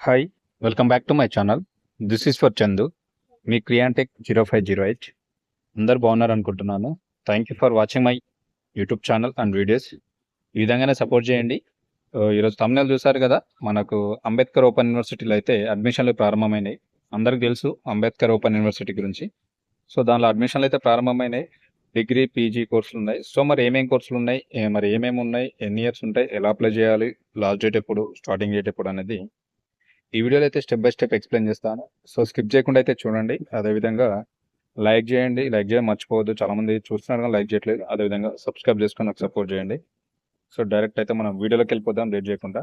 Hi welcome back to my channel this is for Chandu మీ క్రియాంటెక్ zero five zero eight అందరు బాగున్నారు అనుకుంటున్నాను. Thank you for watching my YouTube channel and videos ఈ విధంగానే support చేయండి. Uh, ఈరోజు తమిళనాడు చూసారు కదా? మనకు అంబేద్కర్ ఓపెన్ యూనివర్సిటీలో అయితే అడ్మిషన్లు ప్రారంభమైనాయి. అందరికి తెలుసు అంబేద్కర్ ఓపెన్ యూనివర్సిటీ గురించి. సో దానిలో అడ్మిషన్లు అయితే ప్రారంభమైనాయి. డిగ్రీ పీజీ కోర్సులు ఉన్నాయి. సో మరి ఏమేమి కోర్సులు ఉన్నాయి? మరి ఏమేమి ఉన్నాయి? ఎన్ని ఇయర్స్ ఉంటాయి? ఎలా అప్లై చేయాలి? లాస్ట్ డేట్ ఎప్పుడు? స్టార్టింగ్ డేట్ ఎప్పుడు అనేది ఈ వీడియోలో అయితే స్టెప్ బై స్టెప్ ఎక్స్ప్లెయిన్ చేస్తాను. సో స్కిప్ చేయకుండా అయితే చూడండి. అదేవిధంగా లైక్ చేయండి. లైక్ చేయడం మర్చిపోవద్దు. చాలామంది చూస్తున్నారు కానీ లైక్ చేయట్లేదు. అదేవిధంగా సబ్స్క్రైబ్ చేసుకొని నాకు సపోర్ట్ చేయండి. సో డైరెక్ట్ అయితే మనం వీడియోలోకి వెళ్ళిపోదాం. లేట్ చేయకుండా.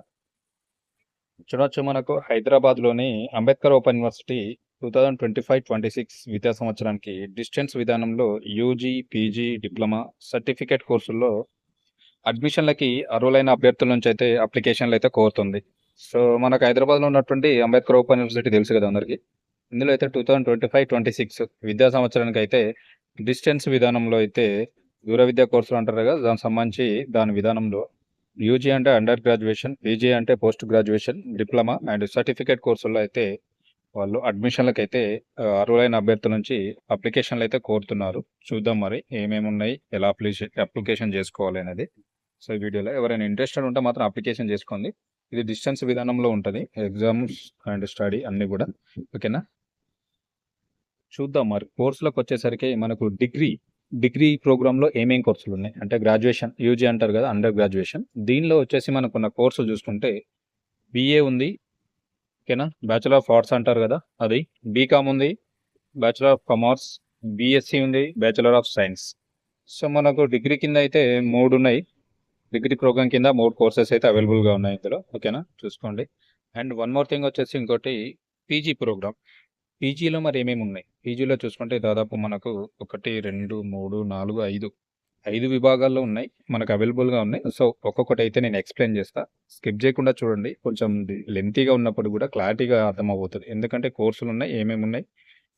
చూడవచ్చు మనకు హైదరాబాద్లోని Ambedkar open university two thousand twenty five twenty six విద్యా సంవత్సరానికి డిస్టెన్స్ విధానంలో యూజీ పీజీ డిప్లొమా సర్టిఫికేట్ కోర్సుల్లో అడ్మిషన్లకి అర్హులైన అభ్యర్థుల నుంచి అయితే అప్లికేషన్లు అయితే కోరుతుంది. సో మనకు హైదరాబాద్లో ఉన్నటువంటి అంబేద్కర్ ఓపెన్ యూనివర్సిటీ తెలుసు కదా అందరికీ. ఇందులో అయితే two thousand twenty five twenty six విద్యా సంవత్సరానికి అయితే డిస్టెన్స్ విధానంలో అయితే దూర విద్యా కోర్సులు అంటారు కదా దానికి సంబంధించి దాని విధానంలో యూజీ అంటే అండర్ గ్రాడ్యుయేషన్ పీజీ అంటే post graduation diploma and certificate కోర్సుల్లో అయితే వాళ్ళు అడ్మిషన్లకు అయితే అర్హులైన అభ్యర్థుల నుంచి అప్లికేషన్లు అయితే కోరుతున్నారు. చూద్దాం మరి ఏమేమి ఉన్నాయి ఎలా అప్లికేషన్ అప్లికేషన్ చేసుకోవాలి అనేది. సో ఈ వీడియోలో ఎవరైనా ఇంట్రెస్టెడ్ ఉంటే మాత్రం అప్లికేషన్ చేసుకోండి. ఇది డిస్టెన్స్ విధానంలో ఉంటుంది. ఎగ్జామ్స్ అండ్ స్టడీ అన్నీ కూడా. ఓకేనా చూద్దాం మరి. కోర్సులకు వచ్చేసరికి మనకు డిగ్రీ డిగ్రీ ప్రోగ్రాంలో ఏమేం కోర్సులు ఉన్నాయి? అంటే గ్రాడ్యుయేషన్ యూజీ అంటారు కదా అండర్ గ్రాడ్యుయేషన్ దీనిలో వచ్చేసి మనకున్న కోర్సులు చూసుకుంటే బిఏ ఉంది. ఓకేనా బ్యాచులర్ ఆఫ్ ఆర్ట్స్ అంటారు కదా అది. బీకామ్ ఉంది. Bachelor of commerce B Sc ఉంది. బ్యాచులర్ ఆఫ్ సైన్స్ సో మనకు డిగ్రీ కింద అయితే మూడు ఉన్నాయి. డిగ్రీ ప్రోగ్రామ్ కింద మూడు కోర్సెస్ అయితే అవైలబుల్గా ఉన్నాయి ఇందులో. ఓకేనా? చూసుకోండి. అండ్ వన్ మోర్ థింగ్ వచ్చేసి ఇంకోటి పీజీ ప్రోగ్రామ్. పీజీలో మరి ఏమేమి ఉన్నాయి? పీజీలో చూసుకుంటే దాదాపు మనకు ఒకటి రెండు మూడు నాలుగు ఐదు. ఐదు విభాగాల్లో ఉన్నాయి. మనకు అవైలబుల్గా ఉన్నాయి. సో ఒక్కొక్కటి అయితే నేను ఎక్స్ప్లెయిన్ చేస్తా. స్కిప్ చేయకుండా చూడండి. కొంచెం లెంతీగా ఉన్నప్పుడు కూడా క్లారిటీగా అర్థమవుతుంది ఎందుకంటే కోర్సులు ఉన్నాయి ఏమేమి ఉన్నాయి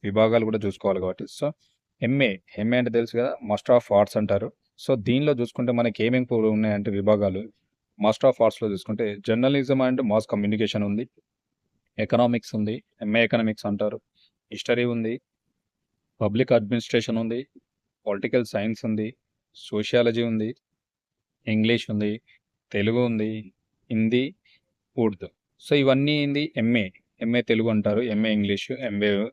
విభాగాలు కూడా చూసుకోవాలి కాబట్టి. సో ఎంఏ ఎంఏ అంటే తెలుసు కదా మాస్టర్ ఆఫ్ ఆర్ట్స్ అంటారు. సో దీనిలో చూసుకుంటే మనకి ఏమేమి ఉన్నాయంటే విభాగాలు. మాస్టర్ ఆఫ్ ఆర్ట్స్లో చూసుకుంటే జర్నలిజం అండ్ మాస్ కమ్యూనికేషన్ ఉంది. ఎకనామిక్స్ ఉంది. ఎంఏ ఎకనామిక్స్ అంటారు. హిస్టరీ ఉంది. పబ్లిక్ అడ్మినిస్ట్రేషన్ ఉంది. పొలిటికల్ సైన్స్ ఉంది. సోషియాలజీ ఉంది. ఇంగ్లీష్ ఉంది. తెలుగు ఉంది. హిందీ ఉర్దూ సో ఇవన్నీ ఏంది? ఎంఏ ఎంఏ తెలుగు అంటారు. MA English MA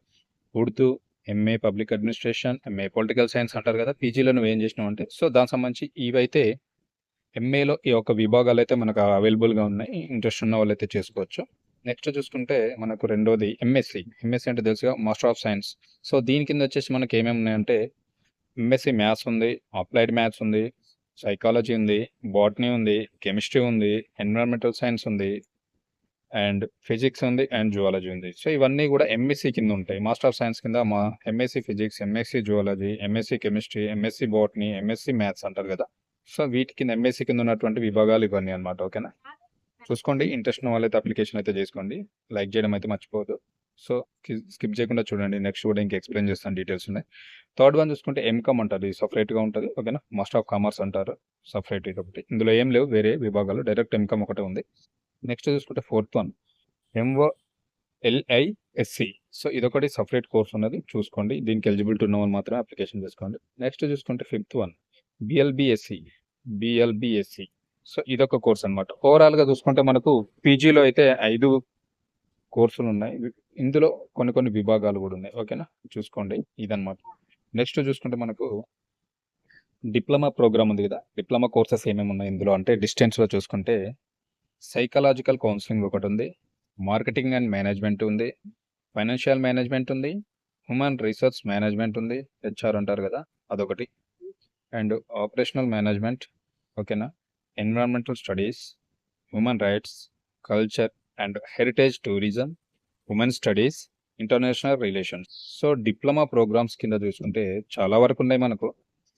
Urdu MA public administration MA political science అంటారు కదా పీజీలో నువ్వు ఏం చేసినావు అంటే సో దానికి సంబంధించి ఇవైతే ఎంఏలో ఈ యొక్క విభాగాలు అయితే మనకు అవైలబుల్గా ఉన్నాయి ఇంట్రెస్ట్ ఉన్న వాళ్ళు అయితే చేసుకోవచ్చు. నెక్స్ట్ చూసుకుంటే మనకు రెండోది ఎంఎస్సి ఎంఎస్సి అంటే తెలుసుగా మాస్టర్ ఆఫ్ సైన్స్ సో దీని కింద వచ్చేసి మనకి ఏమేమి ఉన్నాయంటే ఎంఎస్సి మ్యాథ్స్ ఉంది అప్లైడ్ మ్యాథ్స్ ఉంది సైకాలజీ ఉంది బాటనీ ఉంది కెమిస్ట్రీ ఉంది ఎన్విరాన్మెంటల్ సైన్స్ ఉంది అండ్ ఫిజిక్స్ ఉంది అండ్ జువాలజీ ఉంది. సో ఇవన్నీ కూడా ఎంఎస్సి కింద ఉంటాయి. మాస్టర్ ఆఫ్ సైన్స్ కింద మా M Sc physics M Sc zoology M Sc chemistry M Sc botany M Sc maths అంటారు కదా. సో వీటి కింద ఎంఎస్సి కింద ఉన్నటువంటి విభాగాలు ఇవన్నీ అనమాట ఓకేనా? చూసుకోండి. ఇంట్రెస్ట్ ఉన్న వాళ్ళైతే అప్లికేషన్ అయితే చేసుకోండి. లైక్ చేయడం అయితే మర్చిపోవద్దు. సో స్కిప్ చేయకుండా చూడండి. నెక్స్ట్ కూడా ఇంకా ఎక్స్ప్లెయిన్ చేస్తాను డీటెయిల్స్ ఉన్నాయి. థర్డ్ వన్ చూసుకుంటే ఎంకామ్ అంటారు. ఇది సపరేట్గా ఉంటుంది ఓకేనా? మాస్టర్ ఆఫ్ కామర్స్ అంటారు. సపరేట్ ఇది ఒకటి. ఇందులో ఏం లేవు. వేరే విభాగాలు. డైరెక్ట్ ఎంకామ్ ఒకటే ఉంది. నెక్స్ట్ చూసుకుంటే fourth one M O L I S C so ఇదొకటి సపరేట్ కోర్స్ ఉన్నది. చూసుకోండి. దీనికి ఎలిజిబిలిటీ ఉన్న వాళ్ళు మాత్రమే అప్లికేషన్ చేసుకోండి. నెక్స్ట్ చూసుకుంటే fifth one B L B S C B L B S C so ఇదొక కోర్స్ అనమాట ఓవరాల్గా చూసుకుంటే మనకు పీజీలో అయితే ఐదు కోర్సులు ఉన్నాయి. ఇందులో కొన్ని కొన్ని విభాగాలు కూడా ఉన్నాయి. ఓకేనా చూసుకోండి. ఇదన్నమాట. నెక్స్ట్ చూసుకుంటే మనకు డిప్లొమా ప్రోగ్రామ్ ఉంది కదా. డిప్లొమా కోర్సెస్ ఏమేమి ఉన్నాయి ఇందులో? అంటే డిస్టెన్స్లో చూసుకుంటే సైకలాజికల్ కౌన్సిలింగ్ ఒకటి ఉంది మార్కెటింగ్ అండ్ మేనేజ్మెంట్ ఉంది ఫైనాన్షియల్ మేనేజ్మెంట్ ఉంది హ్యూమన్ రీసెర్చ్ మేనేజ్మెంట్ ఉంది హెచ్ఆర్ అంటారు కదా అదొకటి. అండ్ ఆపరేషనల్ మేనేజ్మెంట్ ఓకేనా? Environmental studies human rights culture and heritage tourism women studies international relations. So diploma programmes కింద చూసుకుంటే చాలా వరకు ఉన్నాయి మనకు.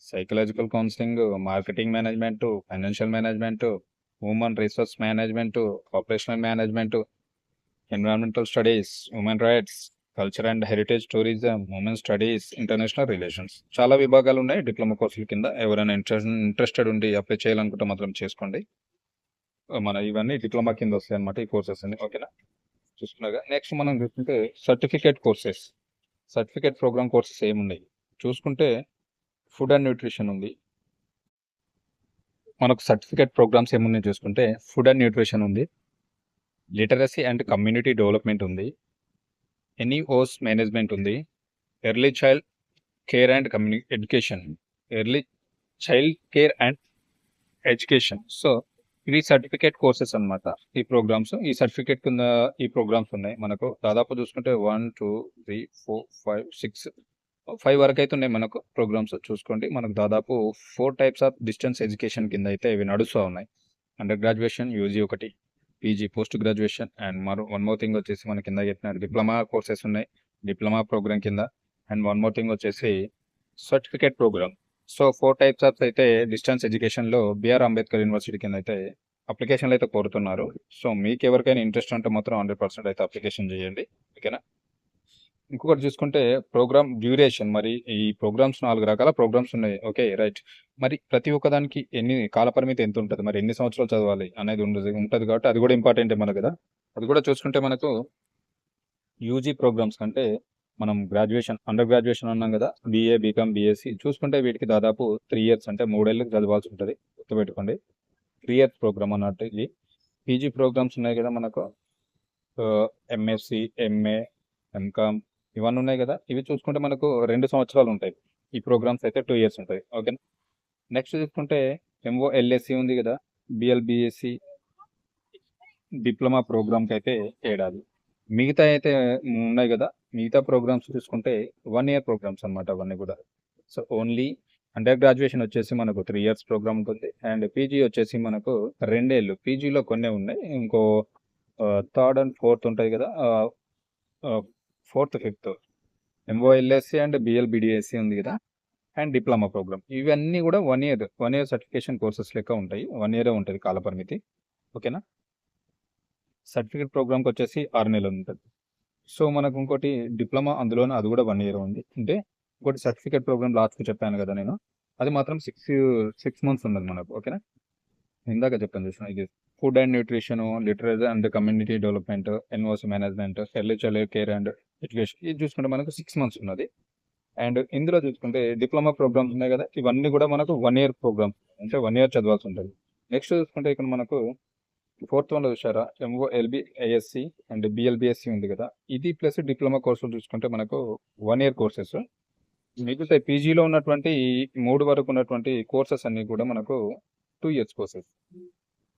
Psychological counselling marketing management financial management women resource management operational management environmental studies women rights culture and heritage tourism women studies international relations చాలా విభాగాలు ఉన్నాయి. Diploma కోర్సుల కింద ఎవరైనా ఇంట్రెస్ట్ ఇంట్రెస్టెడ్ ఉండి అప్లై చేయాలనుకుంటే మాత్రం చేసుకోండి. మన ఇవన్నీ డిప్లొమా కింద వస్తాయి అనమాట ఈ కోర్సెస్ అన్ని. ఓకేనా? చూసుకున్నాగా? నెక్స్ట్ మనం చూసుకుంటే certificate courses certificate programme courses ఏమున్నాయి? చూసుకుంటే ఫుడ్ అండ్ న్యూట్రిషన్ ఉంది. మనకు సర్టిఫికేట్ ప్రోగ్రామ్స్ ఏమున్నాయి చూసుకుంటే ఫుడ్ అండ్ న్యూట్రిషన్ ఉంది లిటరసీ అండ్ కమ్యూనిటీ డెవలప్మెంట్ ఉంది ఎన్ఈఓస్ మేనేజ్మెంట్ ఉంది early child care and community education early child care and education. So ఇవి సర్టిఫికేట్ కోర్సెస్ అన్నమాట ఈ ప్రోగ్రామ్స్. ఈ సర్టిఫికేట్ కింద ఈ ప్రోగ్రామ్స్ ఉన్నాయి. మనకు దాదాపు చూసుకుంటే one two three four five six five వరకు అయితే ఉన్నాయి మనకు ప్రోగ్రామ్స్. చూసుకోండి మనకు దాదాపు four types of distance education కింద అయితే ఇవి నడుస్తూ ఉన్నాయి. అండర్ గ్రాడ్యుయేషన్ యూజీ ఒకటి పీజీ పోస్ట్ గ్రాడ్యుయేషన్ అండ్ మరో వన్ మోర్ థింగ్ వచ్చేసి మన కింద చెప్పిన డిప్లొమా కోర్సెస్ ఉన్నాయి డిప్లొమా ప్రోగ్రామ్ కింద. అండ్ వన్ మోర్ థింగ్ వచ్చేసి certificate programme. So four types of అయితే డిస్టెన్స్ ఎడ్యుకేషన్లో బిఆర్ అంబేద్కర్ యూనివర్సిటీ కింద అయితే అప్లికేషన్లు అయితే కోరుతున్నారు. సో మీకు ఎవరికైనా ఇంట్రెస్ట్ ఉంటే మాత్రం హండ్రెడ్ పర్సెంట్ అయితే అప్లికేషన్ చేయండి. ఓకేనా? ఇంకొకటి చూసుకుంటే ప్రోగ్రామ్ డ్యూరేషన్ మరి ఈ ప్రోగ్రామ్స్ నాలుగు రకాల ప్రోగ్రామ్స్ ఉన్నాయి. Okay right. మరి ప్రతి ఒక్కదానికి ఎన్ని కాల పరిమితి ఎంత ఉంటుంది? మరి ఎన్ని సంవత్సరాలు చదవాలి అనేది ఉండదు ఉంటుంది కాబట్టి అది కూడా ఇంపార్టెంట్ మనకు కదా. అది కూడా చూసుకుంటే మనకు యూజీ ప్రోగ్రామ్స్ కంటే మనం గ్రాడ్యుయేషన్ అండర్ గ్రాడ్యుయేషన్ అన్నాం కదా బీఏ బీకామ్ బీఎస్సీ చూసుకుంటే వీటికి దాదాపు త్రీ ఇయర్స్ అంటే మూడేళ్ళకి చదవాల్సి ఉంటుంది. గుర్తుపెట్టుకోండి. త్రీ ఇయర్స్ ప్రోగ్రామ్ అన్నట్టు ఇది. పీజీ ప్రోగ్రామ్స్ ఉన్నాయి కదా మనకు. ఎంఎస్సి ఎంఏ ఎంకామ్ ఇవన్నీ ఉన్నాయి కదా. ఇవి చూసుకుంటే మనకు రెండు సంవత్సరాలు ఉంటాయి. ఈ ప్రోగ్రామ్స్ అయితే టూ ఇయర్స్ ఉంటాయి. ఓకేనా నెక్స్ట్ చూసుకుంటే ఎంఓ ఎల్ఎస్సి ఉంది కదా. బిఎల్బిఎస్సి డిప్లొమా ప్రోగ్రామ్కి అయితే ఏడాది. మిగతా అయితే ఉన్నాయి కదా. మిగతా ప్రోగ్రామ్స్ చూసుకుంటే వన్ ఇయర్ ప్రోగ్రామ్స్ అన్నమాట అవన్నీ కూడా. సో ఓన్లీ అండర్ గ్రాడ్యుయేషన్ వచ్చేసి మనకు త్రీ ఇయర్స్ ప్రోగ్రామ్ ఉంటుంది. అండ్ పీజీ వచ్చేసి మనకు రెండేళ్ళు. పీజీలో కొన్ని ఉన్నాయి. ఇంకో థర్డ్ అండ్ ఫోర్త్ ఉంటాయి కదా. Fourth fifth. ఎంఓఎల్ఎస్సి అండ్ బిఎల్బిడిఎస్సి ఉంది కదా. And diploma program. ఇవన్నీ కూడా one year one year certification courses లెక్క ఉంటాయి. వన్ ఇయరే ఉంటుంది కాలపరిమితి. ఓకేనా? సర్టిఫికేట్ ప్రోగ్రామ్కి వచ్చేసి ఆరు నెలలు ఉంటుంది. సో మనకు ఇంకోటి డిప్లొమా అందులోనే అది కూడా వన్ ఇయర్ ఉంది. అంటే ఇంకోటి సర్టిఫికేట్ ప్రోగ్రామ్ లాస్ట్కి చెప్పాను కదా నేను. అది మాత్రం సిక్స్ సిక్స్ మంత్స్ ఉన్నది మనకు. ఓకేనా? ఇందాక చెప్పాను చూసిన ఇది food and nutrition literature and community development NOC management early child care and education ఇది చూసుకుంటే మనకు సిక్స్ మంత్స్ ఉన్నది. అండ్ ఇందులో చూసుకుంటే డిప్లొమా ప్రోగ్రామ్స్ ఉన్నాయి కదా ఇవన్నీ కూడా మనకు వన్ ఇయర్ ప్రోగ్రామ్ అంటే వన్ ఇయర్ చదవాల్సి ఉంటుంది. నెక్స్ట్ చూసుకుంటే ఇక్కడ మనకు ఫోర్త్ వన్లో చూసారా ఎంఓ ఎల్బి ఏఎస్సి అండ్ బిఎల్బిఎస్సి ఉంది కదా. ఇది ప్లస్ డిప్లొమా కోర్సులు చూసుకుంటే మనకు వన్ ఇయర్ కోర్సెస్. మిగతా పీజీలో ఉన్నటువంటి మూడు వరకు ఉన్నటువంటి కోర్సెస్ అన్ని కూడా మనకు two years courses.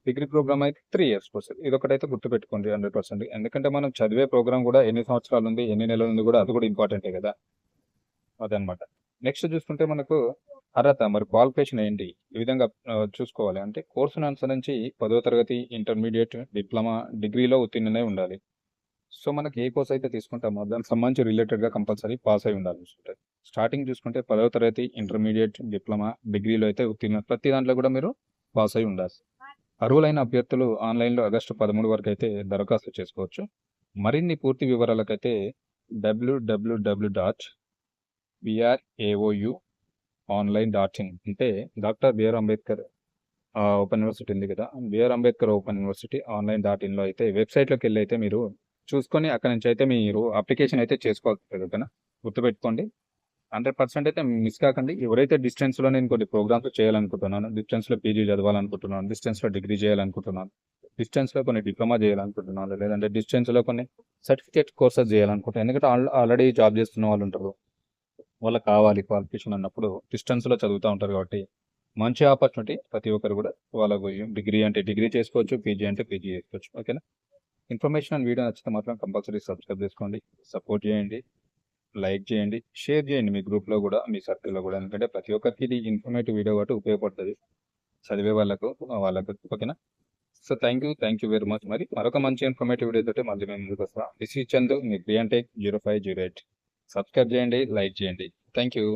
Degree program అయితే త్రీ ఇయర్స్ కోర్సెస్ ఇది ఒకటైతే గుర్తుపెట్టుకోండి హండ్రెడ్ పర్సెంట్. ఎందుకంటే మనం చదివే ప్రోగ్రామ్ కూడా ఎన్ని సంవత్సరాలు ఉంది ఎన్ని నెలలు ఉంది కూడా అది కూడా ఇంపార్టెంటే కదా. అదనమాట. నెక్స్ట్ చూసుకుంటే మనకు అర్హత మరి క్వాలిఫికేషన్ ఏంటి? ఈ విధంగా చూసుకోవాలి. అంటే కోర్సును అనుసరించి పదో తరగతి ఇంటర్మీడియట్ డిప్లొమా డిగ్రీలో ఉత్తీర్ణనే ఉండాలి. సో మనకి ఏ కోర్స్ అయితే తీసుకుంటామో దానికి సంబంధించి రిలేటెడ్గా కంపల్సరీ పాస్ అయి ఉండాలి చూసుకుంటే స్టార్టింగ్ చూసుకుంటే పదవ తరగతి ఇంటర్మీడియట్ డిప్లొమా డిగ్రీలో అయితే ఉత్తీర్ణ ప్రతి దాంట్లో కూడా మీరు పాస్ అయి ఉండాలి అర్హులైన అభ్యర్థులు ఆన్లైన్లో ఆగస్టు పదమూడు వరకు అయితే దరఖాస్తు చేసుకోవచ్చు. మరిన్ని పూర్తి వివరాలకైతే WWW dot BRAOU online dot in అంటే doctor BR Ambedkar open university ఉంది కదా. BR Ambedkar open university online dot ఇన్లో అయితే వెబ్సైట్లోకి వెళ్ళి అయితే మీరు చూసుకొని అక్కడ నుంచి అయితే మీరు అప్లికేషన్ అయితే చేసుకోవాలి ఓకేనా? గుర్తుపెట్టుకోండి. హండ్రెడ్ పర్సెంట్ అయితే మిస్ కాకండి. ఎవరైతే డిస్టెన్స్లో నేను కొన్ని ప్రోగ్రామ్స్ చేయాలనుకుంటున్నాను డిస్టెన్స్లో పీజీ చదవాలనుకుంటున్నాను డిస్టెన్స్లో డిగ్రీ చేయాలనుకుంటున్నాను డిస్టెన్స్లో కొన్ని డిప్లొమా చేయాలనుకుంటున్నాను లేదంటే డిస్టెన్స్లో కొన్ని సర్టిఫికేట్ కోర్సెస్ చేయాలనుకుంటున్నాను ఎందుకంటే ఆల్రెడీ జాబ్ చేస్తున్న వాళ్ళు ఉంటారు. వాళ్ళకి కావాలి క్వాలిఫికేషన్ అన్నప్పుడు డిస్టెన్స్లో చదువుతూ ఉంటారు కాబట్టి మంచి ఆపర్చునిటీ ప్రతి ఒక్కరు కూడా వాళ్ళకు డిగ్రీ అంటే డిగ్రీ చేసుకోవచ్చు పీజీ అంటే పీజీ చేసుకోవచ్చు. ఓకేనా? ఇన్ఫర్మేషన్ వీడియో నచ్చితే మాత్రం కంపల్సరీ సబ్స్క్రైబ్ చేసుకోండి. సపోర్ట్ చేయండి. లైక్ చేయండి షేర్ చేయండి మీ గ్రూప్లో కూడా మీ సర్కిల్లో కూడా. ఎందుకంటే ప్రతి ఒక్కరికి ఇది ఇన్ఫర్మేటివ్ వీడియో కాబట్టి ఉపయోగపడుతుంది. చదివే వాళ్ళకు వాళ్ళకు ఓకేనా? So thank you thank you very much. మరి మరొక మంచి ఇన్ఫర్మేటివ్ వీడియో తోటి మళ్ళీ మేము ముందుకు వస్తాం. దిస్ ఈ చందు మీ క్రియాంటెక్ zero five zero eight subscribe చేయండి లైక్ చేయండి. Thank you